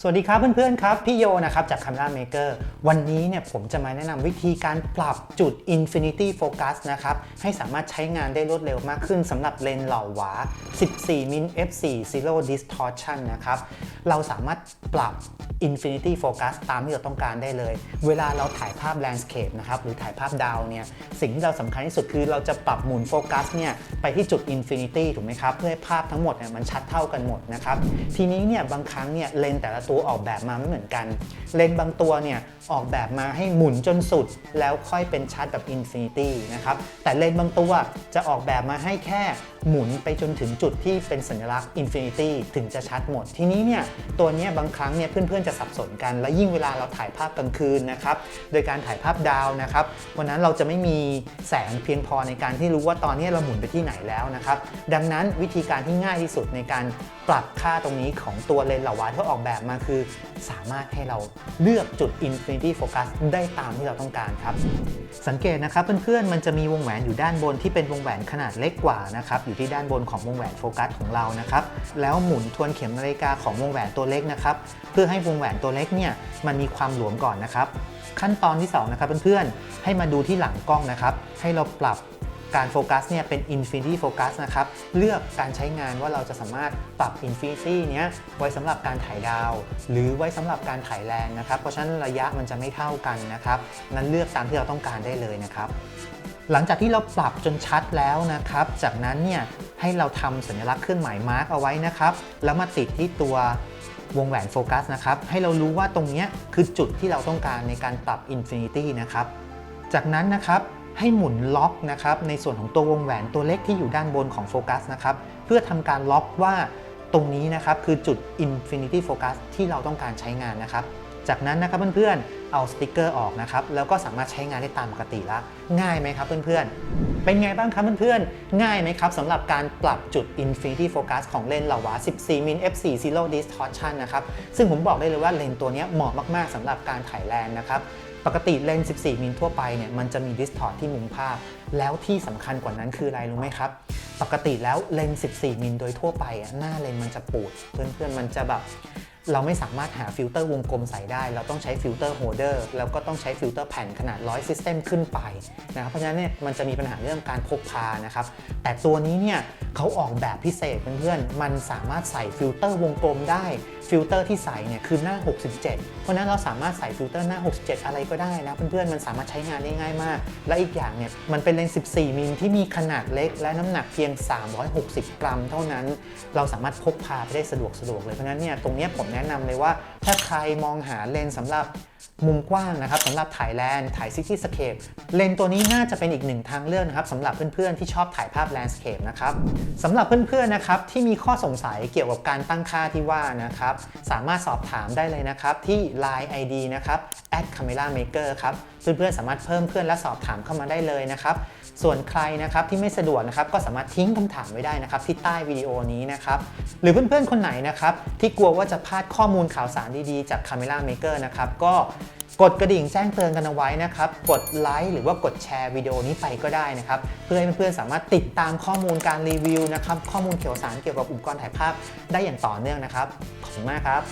สวัสดีครับเพื่อนๆครับ พี่โยนะครับจาก Camera Maker วันนี้เนี่ยผมจะมาแนะนำวิธีการปรับจุด Infinity Focus นะครับ ให้สามารถใช้งานได้รวดเร็วมากขึ้นสำหรับเลนส์เหล่าหวา 14 มิล f4 Zero Distortion นะครับ เราสามารถปรับ Infinity Focus ตามที่เราต้องการได้เลย เวลาเราถ่ายภาพ Landscape นะครับหรือถ่ายภาพดาวเนี่ยสิ่งที่เราสำคัญที่สุดคือเราจะปรับหมุนโฟกัสเนี่ยไปที่จุด Infinity ถูกไหมครับ เพื่อให้ภาพทั้งหมดเนี่ยมันชัดเท่ากันหมดนะครับทีนี้เนี่ยบางครั้งเนี่ยเลนแต่ละตัวออกแบบมาไม่เหมือนกัน เลนบางตัวเนี่ยออกแบบมาให้หมุนจนสุด แล้วค่อยเป็นชัดแบบ Infinity นะครับแต่เลนบางตัวจะออกแบบมาให้แค่หมุนไปจนถึงจุดที่เป็นสัญลักษณ์ Infinity ถึงจะชัดหมด ทีนี้เนี่ยตัวนี้บางครั้งเนี่ยเพื่อนๆจะสับสนกัน และยิ่งเวลาเราถ่ายภาพกลางคืนนะครับ โดยการถ่ายภาพดาวนะครับ วันนั้นเราจะไม่มีแสงเพียงพอในการที่รู้ว่าตอนนี้เราหมุนไปที่ไหนแล้วนะครับ ดังนั้นวิธีการที่ง่ายที่สุดในการปรับค่าตรงนี้ของตัวเลนส์เหล่าวาที่ออกแบบมาคือ สามารถให้เราเลือกจุด Infinity Focus ได้ตามที่เราต้องการครับ สังเกตนะครับเพื่อนๆมันจะมีวงแหวนอยู่ด้านบนที่เป็นวงแหวนขนาดเล็กกว่านะครับอยู่ที่ด้านบนของวงแหวนโฟกัสของเรานะครับแล้วหมุนทวนเข็มนาฬิกาของวงแหวนตัวเล็กนะครับเพื่อให้วงแหวนตัวเล็กเนี่ยมันมีความหลวมก่อนนะครับ ขั้นตอนที่2นะครับเพื่อนๆ ให้มาดูที่หลังกล้องนะครับ ให้เราปรับการโฟกัสเนี่ยเป็น Infinity Focus นะครับ เลือกการใช้งานว่าเราจะสามารถปรับ Infinity เนี้ยไว้สำหรับการถ่ายดาว หรือไว้สำหรับการถ่ายแรงนะครับ เพราะฉะนั้นระยะมันจะไม่เท่ากันนะครับนั้นเลือกตามที่เราต้องการได้เลยนะครับ หลังจากที่เราปรับจนชัดแล้วนะครับ จากนั้นเนี่ยให้เราทำสัญลักษณ์เครื่องหมายมาร์กเอาไว้นะครับ แล้วมาติดที่ตัว วงแหวนโฟกัสนะครับ ให้เรารู้ว่าตรงนี้คือจุดที่เราต้องการในการปรับ Infinity นะครับ จากนั้นนะครับให้หมุนล็อกนะครับในส่วนของตัววงแหวนตัวเล็กที่อยู่ด้านบนของโฟกัสนะครับ เพื่อทำการล็อกว่าตรงนี้นะครับคือจุด Infinity Focus ที่เราต้องการใช้งานนะครับ จากนั้นนะครับเพื่อนๆ เอาสติกเกอร์ออกนะครับ แล้วก็สามารถใช้งานได้ตามปกติละ ง่ายไหมครับเพื่อนๆ เป็นไงบ้างครับเพื่อนๆ ง่ายไหมครับสำหรับการปรับจุด Infinity Focus ของเลนส์เหลาวา 14 มิล f4 Zero Distortion นะครับ ซึ่งผมบอกได้เลยว่าเลนส์ตัวนี้เหมาะมากๆสำหรับการถ่ายแลนด์นะครับปกติเลนส์ 14 มิลทั่วไปเนี่ยมันจะมีดิสทอร์ที่มุมภาพ แล้วที่สำคัญกว่านั้นคืออะไรรู้ไหมครับ ปกติแล้วเลนส์ 14 มิลโดยทั่วไปอะหน้าเลนส์มันจะปูด เพื่อนๆ มันจะแบบ เราไม่สามารถหาฟิลเตอร์วงกลมใส่ได้ เราต้องใช้ฟิลเตอร์โฮเดอร์แล้วก็ต้องใช้ฟิลเตอร์แผ่นขนาด100ซิสเต็มขึ้นไปนะครับเพราะฉะนั้นเนี่ยมันจะมีปัญหาเรื่องการพกพานะครับ แต่ตัวนี้เนี่ยเขาออกแบบพิเศษเพื่อนๆมันสามารถใส่ฟิลเตอร์วงกลมได้ฟิลเตอร์ที่ใส่เนี่ยคือหน้า 67 เพราะฉะนั้นเราสามารถใส่ฟิลเตอร์หน้า 67 อะไรก็ได้นะเพื่อนๆ มันสามารถใช้งานได้ง่ายมาก และอีกอย่างเนี่ยมันเป็นเลนส์ 14 มิลที่มีขนาดเล็ก และน้ำหนักเพียง 360 กรัม เท่านั้น เราสามารถพกพาไปได้สะดวกสะดวกเลย เพราะนั้นเนี่ยตรงนี้ผมแแนะนำเลยว่าถ้าใครมองหาเลนส์สำหรับ มุมกว้างนะครับสำหรับถ่ายแลนด์ถ่ายซิตี้สเคปเลนตัวนี้น่าจะเป็นอีกหนึ่งทางเลือกนะครับสำหรับเพื่อนๆที่ชอบถ่ายภาพแลนด์สเคปนะครับสำหรับเพื่อนๆนะครับที่มีข้อสงสัยเกี่ยวกับการตั้งค่าที่ว่านะครับสามารถสอบถามได้เลยนะครับที่ Line ID นะครับ @camera maker ครับเพื่อนๆสามารถเพิ่มเพื่อนและสอบถามเข้ามาได้เลยนะครับส่วนใครนะครับที่ไม่สะดวกนะครับก็สามารถทิ้งคำถามไว้ได้นะครับที่ใต้วิดีโอนี้นะครับหรือเพื่อนๆคนไหนนะครับที่กลัวว่าจะพลาดข้อมูลข่าวสารดีๆจาก Camera Maker นะครับก็ กดกระดิ่งแจ้งเตือนกันเอาไว้นะครับ กดไลค์หรือว่ากดแชร์วิดีโอนี้ไปก็ได้นะครับ เพื่อให้เพื่อนๆสามารถติดตามข้อมูลการรีวิวนะครับ ข้อมูลเกี่ยวสารเกี่ยวกับอุปกรณ์ถ่ายภาพได้อย่างต่อเนื่องนะครับ ขอบคุณมากครับ